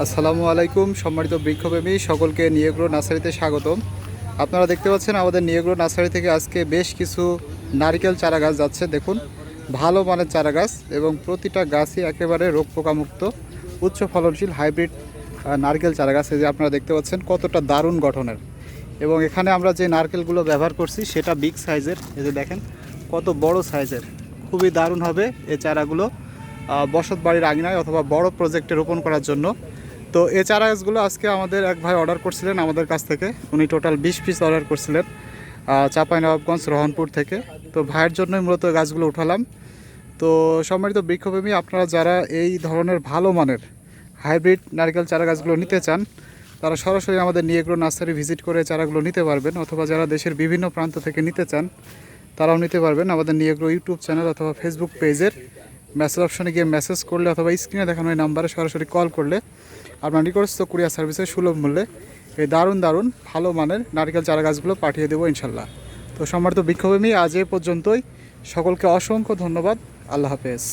আসসালামু আলাইকুম, সম্মানিত বৃক্ষপ্রেমী, সকলকে নিয়েগ্রো নার্সারিতে স্বাগতম। আপনারা দেখতে পাচ্ছেন আমাদের নিয়েগ্রো নার্সারি থেকে আজকে বেশ কিছু নারকেল চারা গাছ যাচ্ছে, দেখুন। ভালো মানের চারা গাছ এবং প্রতিটা গাছই একেবারে রোগ পোকামুক্ত উচ্চ ফলনশীল হাইব্রিড নারকেল চারা গাছ যে আপনারা দেখতে পাচ্ছেন কতটা দারুণ গঠনের। এবং এখানে আমরা যে নারকেলগুলো ব্যবহার করছি, সেটা বিগ সাইজের, এই যে দেখেন, কত বড় সাইজের। খুবই দারুণ হবে এই চারাগুলো। বসত বাড়ির আঙিনায় অথবা বড় প্রজেক্টে রোপণ করার জন্য। তো এই চারা গাছগুলো আজকে আমাদের এক ভাই অর্ডার করছিলেন আমাদের কাছ থেকে। উনি টোটাল বিশ পিস অর্ডার করছিলেন চাঁপাইনবাবগঞ্জ, রহনপুর থেকে। তো ভাইয়ের জন্যই মূলত গাছগুলো উঠালাম। তো সম্মানিত বৃক্ষপ্রেমী, আপনারা যারা এই ধরনের ভালো মানের হাইব্রিড নারকেল চারা গাছগুলো নিতে চান, তারা সরাসরি আমাদের নিয়েগ্রো নার্সারি ভিজিট করে চারাগুলো নিতে পারবেন। অথবা যারা দেশের বিভিন্ন প্রান্ত থেকে নিতে চান, তারাও নিতে পারবেন আমাদের নিয়েগ্রো ইউটিউব চ্যানেল অথবা ফেসবুক পেজের মেসেজ অপশনে গিয়ে মেসেজ করলে অথবা স্ক্রিনে দেখানো এই নাম্বারে সরাসরি কল করলে আপনার নিকটস্থ কুরিয়ার সার্ভিসের সুলভ মূল্যে এই দারুণ দারুণ ভালো মানের নারিকেল চারা গাছগুলো পাঠিয়ে দেবো ইনশাল্লাহ। তো সম্মানিত বৃক্ষভূমি, আজ এ পর্যন্তই। সকলকে অসংখ্য ধন্যবাদ। আল্লাহ হাফেজ।